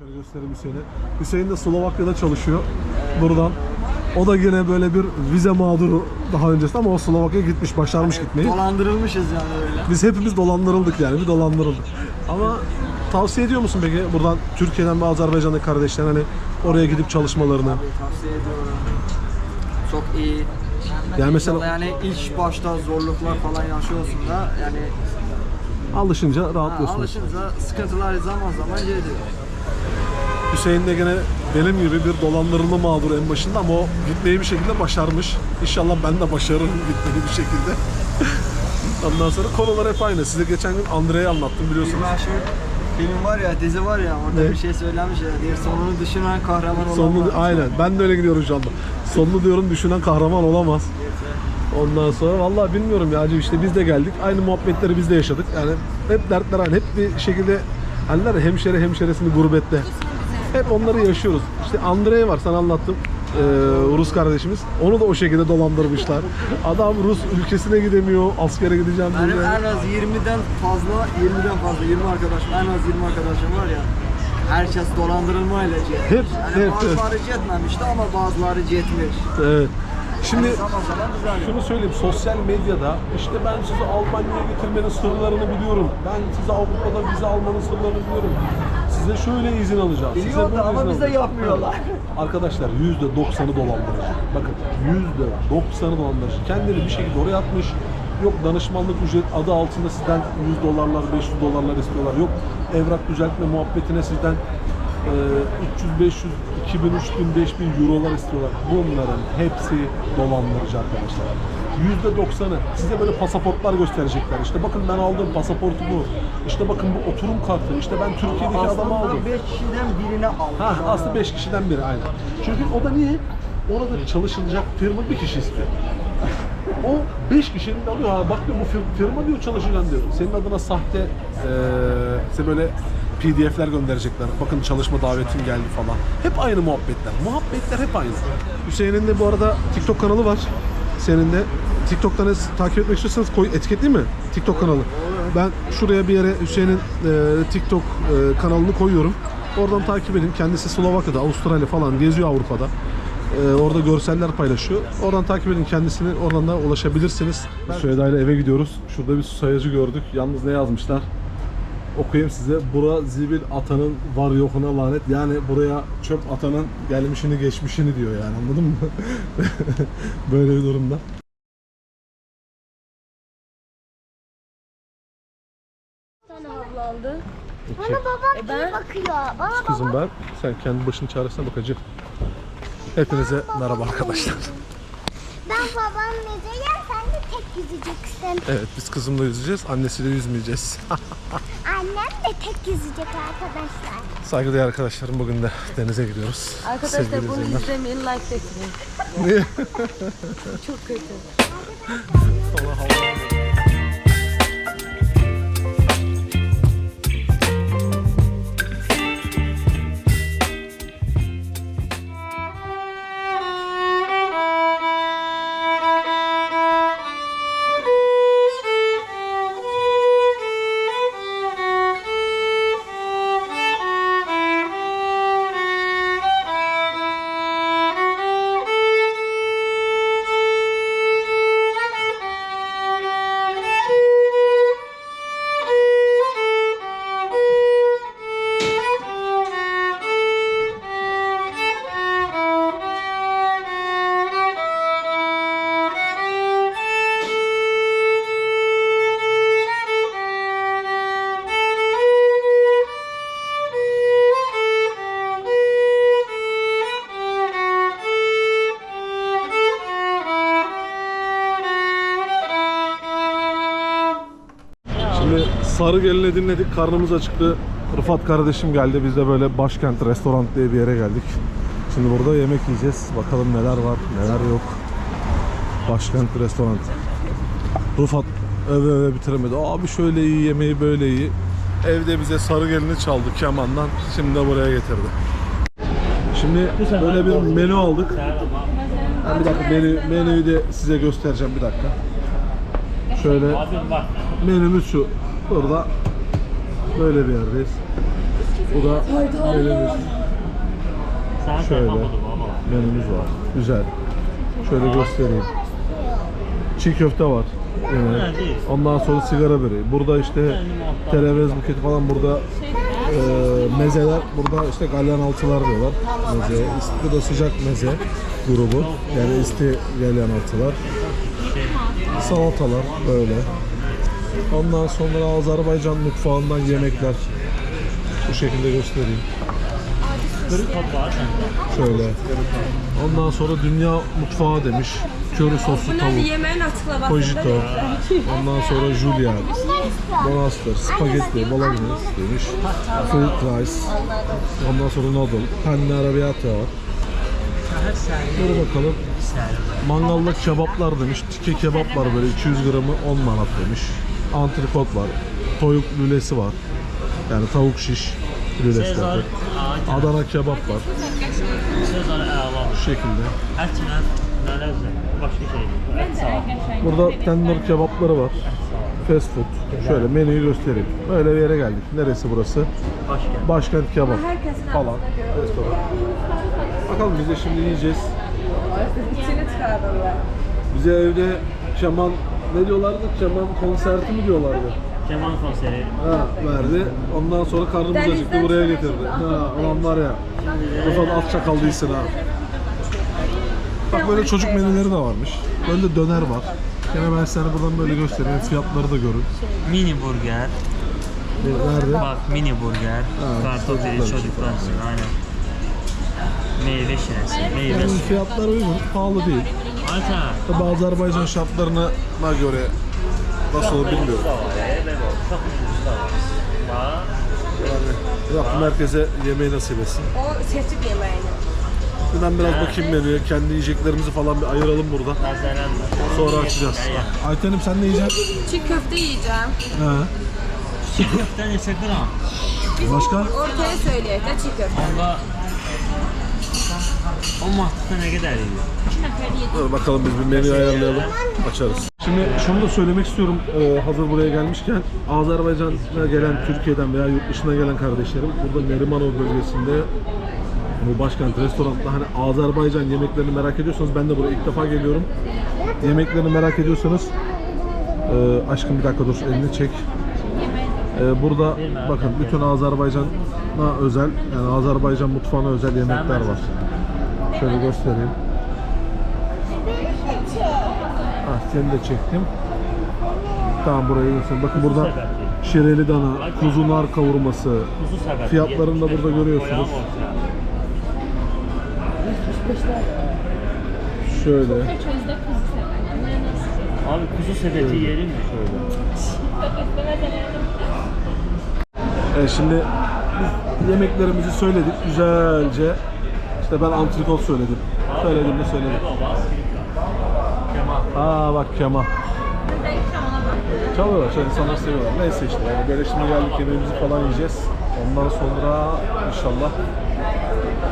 Şöyle göstereyim Hüseyin'e. Hüseyin de Slovakya'da çalışıyor. Buradan. O da yine böyle bir vize mağduru daha öncesinde ama o Slovakya'ya gitmiş, başarmış gitmeyi. Dolandırılmışız yani öyle. Biz hepimiz dolandırıldık yani, bir dolandırıldık. Ama tavsiye ediyor musun peki buradan Türkiye'den ve Azerbaycan'daki kardeşlerin hani oraya gidip çalışmalarını? Tavsiye ediyorum. Çok iyi. Yani mesela Yani ilk başta zorluklar falan yaşıyorsun da yani alışınca ha, rahatlıyorsun. alışınca sıkıntılar zaman zaman geliyor. Hüseyin de gene benim gibi bir dolandırılma mağduru en başında ama o gitmeyi bir şekilde başarmış. İnşallah ben de başarırım gitmeyi bir şekilde. Ondan sonra konular hep aynı. Size geçen gün Andre'yi anlattım biliyorsunuz. meşhur film var ya, dizi var ya, orada Ne? bir şey söylemiş ya diye sonunu düşünen kahraman olamaz. Sonunu aynen. Ben de öyle gidiyorum şu anda. Sonunu diyorum düşünen kahraman olamaz. Ondan sonra vallahi bilmiyorum ya işte biz de geldik. Aynı muhabbetleri biz de yaşadık. Yani hep dertler aynı. Hep bir şekilde hani der ya, hemşeri hemşeresini gurbette. Hep onları yaşıyoruz. İşte Andrei var sana anlattım. Ee, Rus kardeşimiz. Onu da o şekilde dolandırmışlar. Adam Rus ülkesine gidemiyor. Askere gideceğim Benim diye. en az 20'den fazla, 20'den fazla, 20 arkadaşım, en az 20 arkadaşım var ya. Herkes dolandırılmayla cetmiş. Hep, yani hep, bazıları cetmemişti ama bazıları cetmiş. Evet. Şimdi düzeldi. Şunu söyleyeyim, sosyal medyada işte ben sizi Almanya'ya getirmenin sırlarını biliyorum. Ben size Avrupa'da vize almanın sırlarını biliyorum. Size şöyle izin alacağız. size Biliyor da ama bize yapmıyorlar. Arkadaşlar %90'ı dolandırıcı. Bakın %90'ı dolandırıcı. Kendini bir şekilde oraya atmış. Yok danışmanlık ücret adı altında sizden 100 dolarlar, 500 dolarlar istiyorlar. Yok evrak düzeltme muhabbetine sizden e, 300, 500, 2000, 3000, 5000 eurolar istiyorlar. Bunların hepsi dolandırıcı arkadaşlar. %90'ı size böyle pasaportlar gösterecekler. İşte bakın ben aldığım pasaportu bu. İşte bakın bu oturum kartı. İşte ben Türkiye'deki adamı aldım. Aslında 5 kişiden birine almış. Ha, aslında 5 kişiden biri aynen. Çünkü o da niye? Orada çalışılacak firma bir kişi istiyor. O 5 kişinin de alıyor. Ha, bak diyor bu fir- firma diyor çalışacaksın diyor. Senin adına sahte eee size böyle PDF'ler gönderecekler. Bakın çalışma davetim geldi falan. Hep aynı muhabbetler. Muhabbetler hep aynı. Hüseyin'in de bu arada TikTok kanalı var. Senin de TikTok'tan takip etmek istiyorsanız koy etiketleyeyim mi? TikTok kanalı. Ben şuraya bir yere Hüseyin'in eee, TikTok eee, kanalını koyuyorum. Oradan takip edin. Kendisi Slovakya'da, Avustralya falan geziyor Avrupa'da. Ee, orada görseller paylaşıyor. Oradan takip edin kendisini. Oradan da ulaşabilirsiniz. Süheyda ile eve gidiyoruz. Şurada bir su sayacı gördük. Yalnız ne yazmışlar? Okuyayım size. Bura zibil atanın var yokuna lanet. Yani buraya çöp atanın gelmişini geçmişini diyor yani anladın mı? Böyle bir durumda. aldı. Bana babam E ben- bakıyor. Bana Kızım ben. Sen kendi başının çaresine bakacı. Hepinize merhaba arkadaşlar. ben babam yüzeceğim yüzeceksin. Evet biz kızımla yüzeceğiz. Annesiyle yüzmeyeceğiz. Annem de tek yüzecek arkadaşlar. Saygıdeğer arkadaşlarım bugün de denize gidiyoruz. Arkadaşlar Sevgili bunu izleyenler. izlemeyin like bekleyin. Niye? Çok kötü. Hava- Sarıgelin'i dinledik, karnımız acıktı. Rıfat kardeşim geldi, biz de böyle Başkent Restoran diye bir yere geldik. Şimdi burada yemek yiyeceğiz. Bakalım neler var, neler yok. Başkent Restoran. Rıfat öve öve bitiremedi. Abi şöyle iyi, yemeği böyle iyi. Evde bize Sarıgelin'i çaldı kemandan. Şimdi de buraya getirdi. Şimdi böyle bir menü aldık. Ben bir dakika menü, menüyü de size göstereceğim bir dakika. Şöyle menümüz şu. Burada böyle bir yerdeyiz. Bu da menümüz. Sana Şöyle. Menümüz var. Güzel. Şöyle göstereyim. Çiğ köfte var. Değil. Ondan sonra sigara böreği. Burada işte televez buketi falan burada e, mezeler. Burada işte galyan altılar diyorlar. Meze. Bu da sıcak meze grubu. Yani isti galyan altılar. Salatalar böyle. Ondan sonra Azerbaycan mutfağından yemekler. Bu şekilde göstereyim. Şöyle. Ondan sonra dünya mutfağı demiş. Köri soslu tavuk. Pojito. Ondan sonra Julian. Monster, Spaghetti, Bolognese demiş. Fried rice. Ondan sonra noodle. Penne arrabbiata var. Dur bakalım. Mangalda kebaplar demiş. Tike kebap var böyle 200 gramı 10 manat demiş. Antrikot var. Toyuk lülesi var. Yani tavuk şiş lülesi var. Adana kebap var. Bu şekilde. Şey. Burada tender kebapları var. Fast food. Şöyle menüyü göstereyim. Böyle bir yere geldik. Neresi burası? Başqa. Başkent kebap falan. Restoran. Bakalım biz de şimdi yiyeceğiz. Bize evde keman ne diyorlardı? Keman konserti mi diyorlardı? Keman konseri. Ha verdi. Ondan sonra karnımız acıktı buraya getirdi. Ha ulan var ya. Rıfat az çakal değilsin ha. Bak böyle çocuk menüleri de varmış. Böyle döner var. Yine ben sana buradan böyle göstereyim. Fiyatları da görün. Mini burger. Nerede? Bak mini burger. Ha, çocuklar yedi için. çocuklar için. Aynen. Meyve şiresi. Meyve Yani suyu. fiyatlar uygun, pahalı değil. Tabi Azerbaycan şartlarına göre nasıl olur bilmiyorum. Yani Rabbim herkese yemeği nasip etsin. O seçip yemeğini. Ben biraz bakayım menüye, kendi yiyeceklerimizi falan bir ayıralım burada. Sonra açacağız. Aytenim sen ne yiyeceksin? Çiğ köfte yiyeceğim. He. Çiğ köftə neçə qram? Başka? Ortaya söyleyek de çiğ köfte. Onda 10 manatda nə qədər idi? Dur bakalım biz bir menü ayarlayalım, açarız. Şimdi şunu da söylemek istiyorum e, hazır buraya gelmişken Azerbaycan'a gelen Türkiye'den veya yurt dışına gelen kardeşlerim burada Nerimanov bölgesinde bu başkent restoranda hani Azerbaycan yemeklerini merak ediyorsanız ben de buraya ilk defa geliyorum. Yemeklerini merak ediyorsanız e, aşkım bir dakika dur elini çek. E, burada bakın bütün Azerbaycan'a özel yani Azerbaycan mutfağına özel yemekler var. Şöyle göstereyim. Ah seni de çektim. Tamam burayı göstereyim. Bakın burada şireli dana, kuzu nar kavurması. Fiyatlarını da burada görüyorsunuz. Şöyle. Abi kuzu sepeti yerim mi? Evet şimdi biz yemeklerimizi söyledik güzelce. İşte ben antrikot söyledim. Söyledim de söyledim. Aa bak Kemal. Çalıyorlar, şöyle insanlar seviyorlar. Neyse işte yani böyle şimdi geldik yemeğimizi falan yiyeceğiz. Ondan sonra inşallah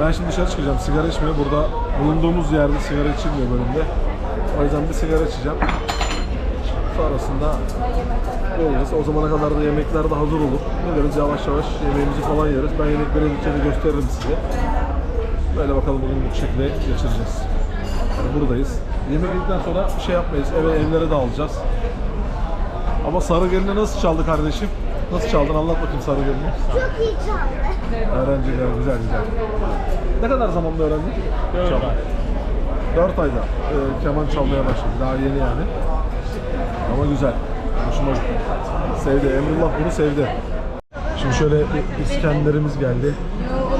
ben şimdi dışarı çıkacağım sigara içmeye. Burada bulunduğumuz yerde sigara içilmiyor bölümde. O yüzden bir sigara içeceğim. Sonrasında olacağız. O zamana kadar da yemekler de hazır olur. Ne yavaş yavaş yemeğimizi falan yeriz. Ben yemekleri içeri gösteririm size. Böyle bakalım bugün bu şekilde geçireceğiz. Yani buradayız. Yemek yedikten sonra bir şey yapmayız. Eve evlere dağılacağız. Ama sarı geline nasıl çaldı kardeşim? Nasıl çaldın anlat bakayım sarı gelini. Çok iyi çaldı. Öğrenciler güzel güzel. Ne kadar zamanda öğrendin? Dört Çal- ay. Dört ayda e, keman çalmaya başladı. Daha yeni yani. Ama güzel. Hoşuma gitti. Sevdi. Emrullah bunu sevdi. Şimdi şöyle bir İskender'imiz geldi.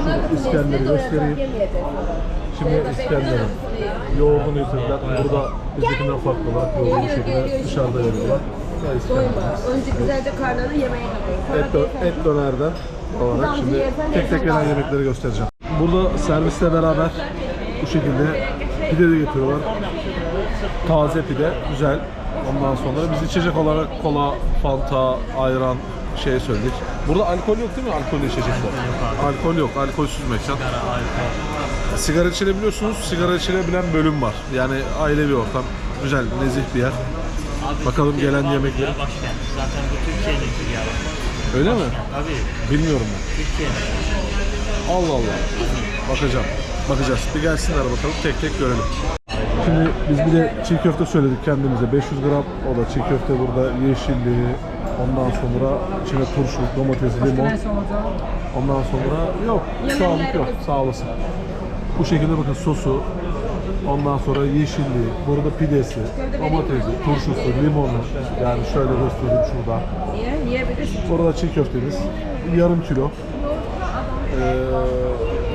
Şöyle İskender'i göstereyim. Şimdi İskender'in yoğurdunu getirdiler. Burada bizdekinden farklı olarak yoğurdu şekilde dışarıda veriyorlar. Önce güzelce karnını yemeğe Et, dö- et dönerden olarak şimdi tek tek gelen yemekleri göstereceğim. Burada servisle beraber bu şekilde pide de getiriyorlar. Taze pide, güzel. Ondan sonra biz içecek olarak kola, fanta, ayran şey söyledik. Burada alkol yok değil mi? Alkollü içecekler. Alkol yok, alkolsüz mekan. Sigara içilebiliyorsunuz, sigara içilebilen bölüm var. Yani ailevi ortam, güzel, nezih bir yer. Bakalım gelen yemekleri. Başkent. Zaten bu Türkiye'nin bir yer. Öyle mi? Tabii. Bilmiyorum ben. Türkiye. Allah Allah. Bakacağım. Bakacağız. Bir gelsinler bakalım tek tek görelim. Şimdi biz bir de çiğ köfte söyledik kendimize. 500 gram o da çiğ köfte burada yeşilliği. Ondan sonra içine turşu, domates, limon. Ondan sonra yok. Şu anlık yok. Sağ olasın. Bu şekilde bakın sosu. Ondan sonra yeşilliği, burada pidesi, domatesi, turşusu, limonu. Yani şöyle göstereyim şurada. Burada çiğ köftemiz. Yarım kilo. Ee,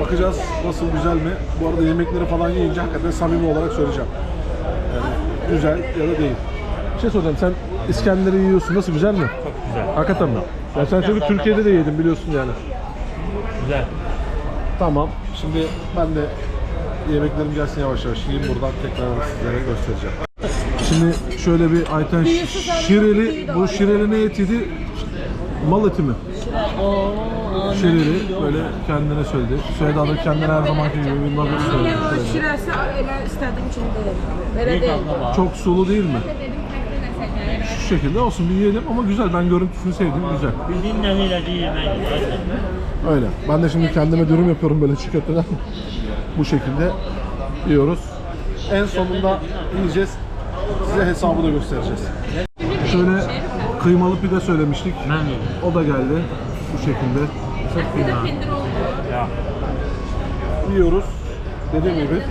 bakacağız nasıl güzel mi? Bu arada yemekleri falan yiyince hakikaten samimi olarak söyleyeceğim. Yani güzel ya da değil. Bir şey soracağım sen İskender'i yiyorsun nasıl güzel mi? Çok güzel. Hakikaten mi? Ya sen çünkü Türkiye'de de yedin biliyorsun yani. Güzel. Tamam. Şimdi ben de yemeklerim gelsin yavaş yavaş yiyeyim buradan tekrar sizlere göstereceğim. Şimdi şöyle bir Ayten şireli, bu şireli ne etiydi? Mal eti mi? Şireli böyle kendine söyledi. Söyledi da kendine her zamanki gibi bir nugget söyledi. Şirası öyle istediğim için değil. Öyle Bir değil. tane var. Çok sulu değil mi? Şu şekilde olsun bir yiyelim ama güzel ben görüntüsünü sevdim güzel. Bildiğin neviyle değil. Öyle. Ben de şimdi kendime dürüm yapıyorum böyle çiğ köfteden. Bu şekilde yiyoruz. En sonunda yiyeceğiz. Size hesabı da göstereceğiz. Şöyle kıymalı pide söylemiştik. O da geldi. Bu şekilde. Çok güzel. Ya. Yiyoruz. Dediğim gibi.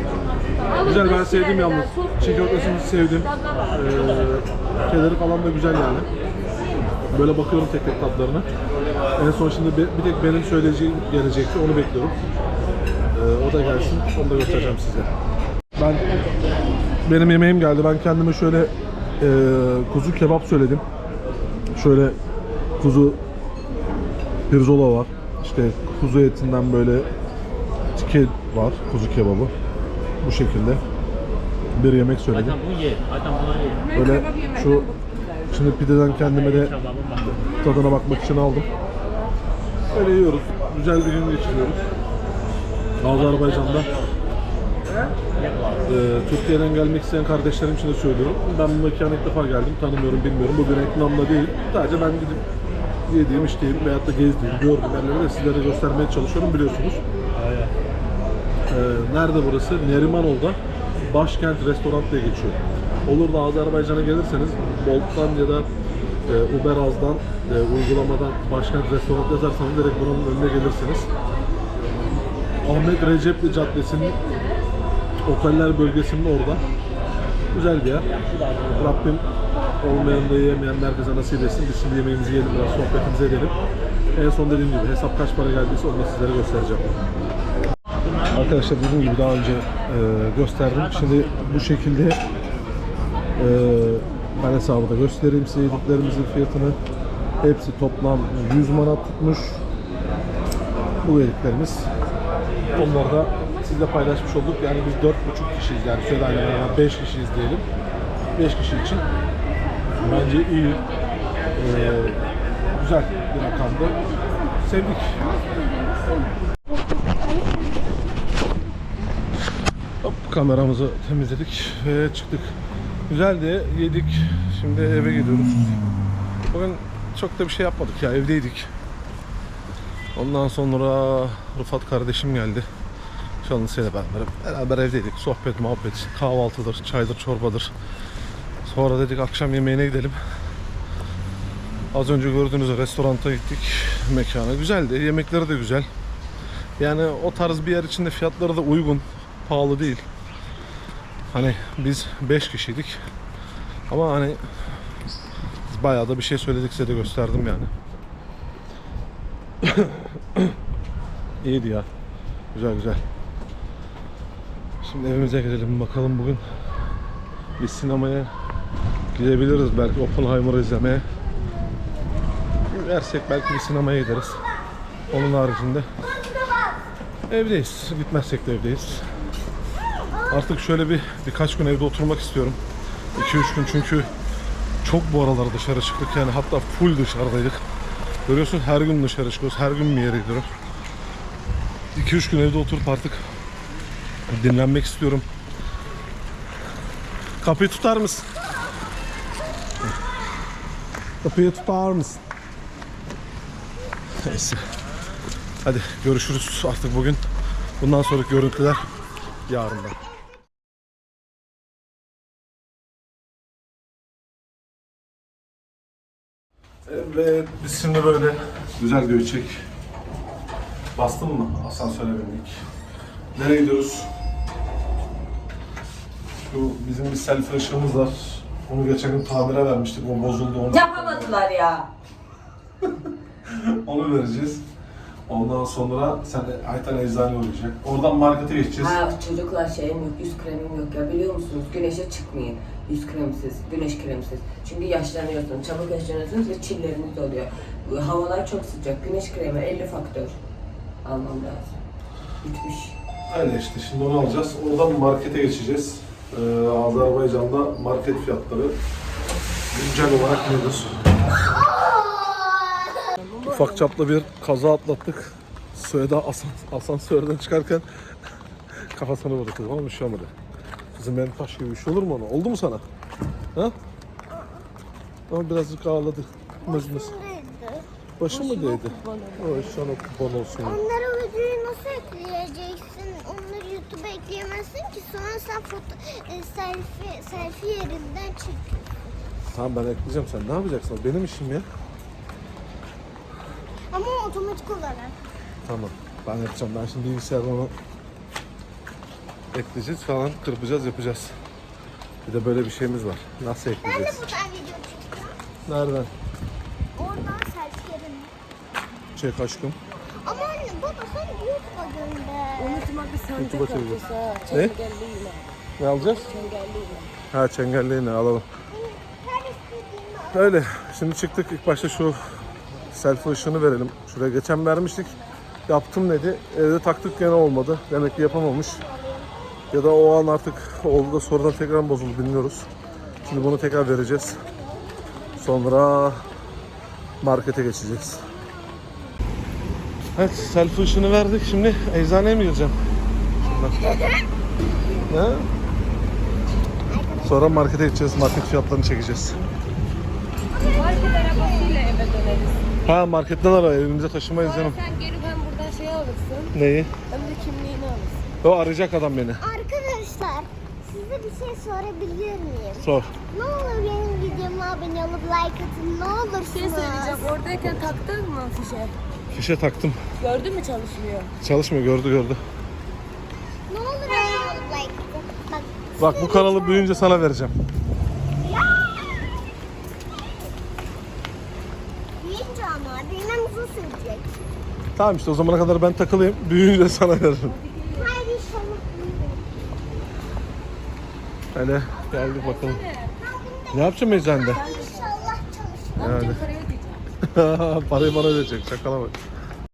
Güzel ben sevdim yalnız. Çiğ köftesini sevdim. Ee, kederi falan da güzel yani. Böyle bakıyorum tek tek tatlarına. En son şimdi bir, bir tek benim söyleyeceğim gelecekti. Onu bekliyorum. Ee, o da gelsin. Onu da göstereceğim size. Ben benim yemeğim geldi. Ben kendime şöyle e, kuzu kebap söyledim. Şöyle kuzu pirzola var. İşte kuzu etinden böyle tike var. Kuzu kebabı. Bu şekilde bir yemek söyledim. Böyle şu şimdi pideden kendime de tadına bakmak için aldım. Öyle yiyoruz. Güzel bir gün geçiriyoruz. Azerbaycan'da e, Türkiye'den gelmek isteyen kardeşlerim için de söylüyorum. Ben bu mekana ilk defa geldim. Tanımıyorum, bilmiyorum. Bugün reklamda değil. Sadece ben gidip yediğim, içtiğim veyahut da gezdiğim, gördüğüm yerleri de sizlere göstermeye çalışıyorum biliyorsunuz. Ee, nerede burası? Nerimanol'da Başkent Restoran diye geçiyor. Olur da Azerbaycan'a gelirseniz Bolt'tan ya da e, Uberaz'dan e, uygulamadan Başkent Restoran yazarsanız direkt buranın önüne gelirsiniz. Ahmet Recepli Caddesi'nin oteller bölgesinin orada. Güzel bir yer. Rabbim olmayan da yiyemeyen herkese nasip etsin. Biz şimdi yemeğimizi yiyelim, biraz sohbetimizi edelim. En son dediğim gibi hesap kaç para geldiyse onu da sizlere göstereceğim. Arkadaşlar dediğim gibi daha önce e, gösterdim. Şimdi bu şekilde e, ben hesabı da göstereyim size yediklerimizin fiyatını. Hepsi toplam 100 manat tutmuş. Bu yediklerimiz. Onları da sizle paylaşmış olduk. Yani biz 4,5 kişiyiz yani Seda'yla beraber 5 kişiyiz diyelim. 5 kişi için bence iyi. E, güzel bir rakamdı. Sevdik. Hop, kameramızı temizledik ve çıktık. Güzeldi, yedik. Şimdi eve gidiyoruz. Bugün çok da bir şey yapmadık ya, evdeydik. Ondan sonra Rıfat kardeşim geldi. Şanlısıyla beraber. Beraber evdeydik. Sohbet, muhabbet, kahvaltıdır, çaydır, çorbadır. Sonra dedik akşam yemeğine gidelim. Az önce gördüğünüz restoranta gittik. Mekana. Güzeldi. Yemekleri de güzel. Yani o tarz bir yer içinde fiyatları da uygun. Pahalı değil. Hani biz 5 kişiydik. Ama hani bayağı da bir şey söyledik size de gösterdim yani. İyiydi ya. Güzel güzel. Şimdi evimize gidelim bakalım bugün bir sinemaya gidebiliriz belki Oppenheimer'ı izlemeye. Gidersek belki bir sinemaya gideriz. Onun haricinde evdeyiz. Gitmezsek de evdeyiz. Artık şöyle bir birkaç gün evde oturmak istiyorum. 2-3 gün çünkü çok bu aralar dışarı çıktık yani hatta full dışarıdaydık. Görüyorsun her gün dışarı çıkıyoruz, her gün bir yere gidiyorum. 2-3 gün evde oturup artık dinlenmek istiyorum. Kapıyı tutar mısın? Kapıyı tutar mısın? Neyse. Hadi görüşürüz artık bugün. Bundan sonraki görüntüler yarından. Evet, biz şimdi böyle güzel göçek. Bastın mı? Asansöre bindik. Nereye gidiyoruz? Şu bizim bir selfie ışığımız var. Onu geçen gün tamire vermiştik. O bozuldu. Onu, Yapamadılar ya. onu vereceğiz. Ondan sonra sen de Aytan eczane uğrayacak. Oradan markete geçeceğiz. Ha çocuklar şeyim yok, yüz kremim yok ya biliyor musunuz? Güneşe çıkmayın. Yüz kremsiz, güneş kremsiz. Çünkü yaşlanıyorsunuz, çabuk yaşlanıyorsunuz ve çilleriniz oluyor. Havalar çok sıcak. Güneş kremi 50 faktör almam lazım. Bitmiş. Öyle işte şimdi onu alacağız. Oradan markete geçeceğiz. Ee, Azerbaycan'da market fiyatları güncel olarak nedir? Ufak çaplı bir kaza atlattık. Sueda asan, asansörden çıkarken kafasını vurdu kızım ama bir şey olmadı. Kızım benim taş gibi bir şey olur mu ona? Oldu mu sana? Ha? Ama birazcık ağladı. Mız mız. Başı mı değdi? Oy sana kupon olsun. Onlara videoyu nasıl ekleyeceksin? Onları YouTube'a ekleyemezsin ki sonra sen foto, e, selfie, selfie yerinden çek. Tamam ben ekleyeceğim sen ne yapacaksın? O Benim işim ya. Ama otomatik olarak. Tamam. Ben yapacağım. Ben şimdi bilgisayardan onu ekleyeceğiz falan, kırpacağız, yapacağız. Bir de böyle bir şeyimiz var. Nasıl Ben de ekleyeceğiz? buradan video çekeceğim. Nereden? Oradan selfie yerinden. Çek aşkım. Baba sen YouTube'a gönder. Unutma bir çevir. yapıyorsa ha. Ne? Çengelliyle. Ne alacağız? Çengelliyle. Ha çengelliğini alalım. Her istediğimi al. Öyle. Şimdi çıktık. İlk başta şu selfie ışığını verelim. Şuraya geçen vermiştik. Yaptım dedi. Evde taktık gene olmadı. Demek ki yapamamış. Ya da o an artık oldu da sonradan tekrar bozuldu bilmiyoruz. Şimdi bunu tekrar vereceğiz. Sonra markete geçeceğiz. Evet selfie ışığını verdik. Şimdi eczaneye mi gireceğim? Şimdi. Ha? Sonra markete gideceğiz. Market fiyatlarını çekeceğiz. Market arabasıyla eve döneriz. Ha marketten ara evimize taşımayız canım. Sen geri hem buradan şey alırsın Neyi? hem de kimliğini alırsın. O arayacak adam beni. Arkadaşlar size bir şey sorabilir miyim? Sor. Ne olur benim videoma abone olup like atın ne olursunuz. Bir şey söyleyeceğim. Oradayken taktın mı fişe? Fişe taktım. Gördün mü çalışmıyor? Çalışmıyor gördü gördü. Ne olur abone like atın. Bak Bak bu kanalı büyüyünce sana vereceğim. büyüyünce ama bilmem uzun sürecek. Tamam işte o zamana kadar ben takılayım. Büyüyünce sana veririm. Hayır inşallah büyüyün. Hele geldik bakalım. Ne yapacağım eczanede? İnşallah çalışır. Yani. Parayı bana ödeyecek. Şakala bak.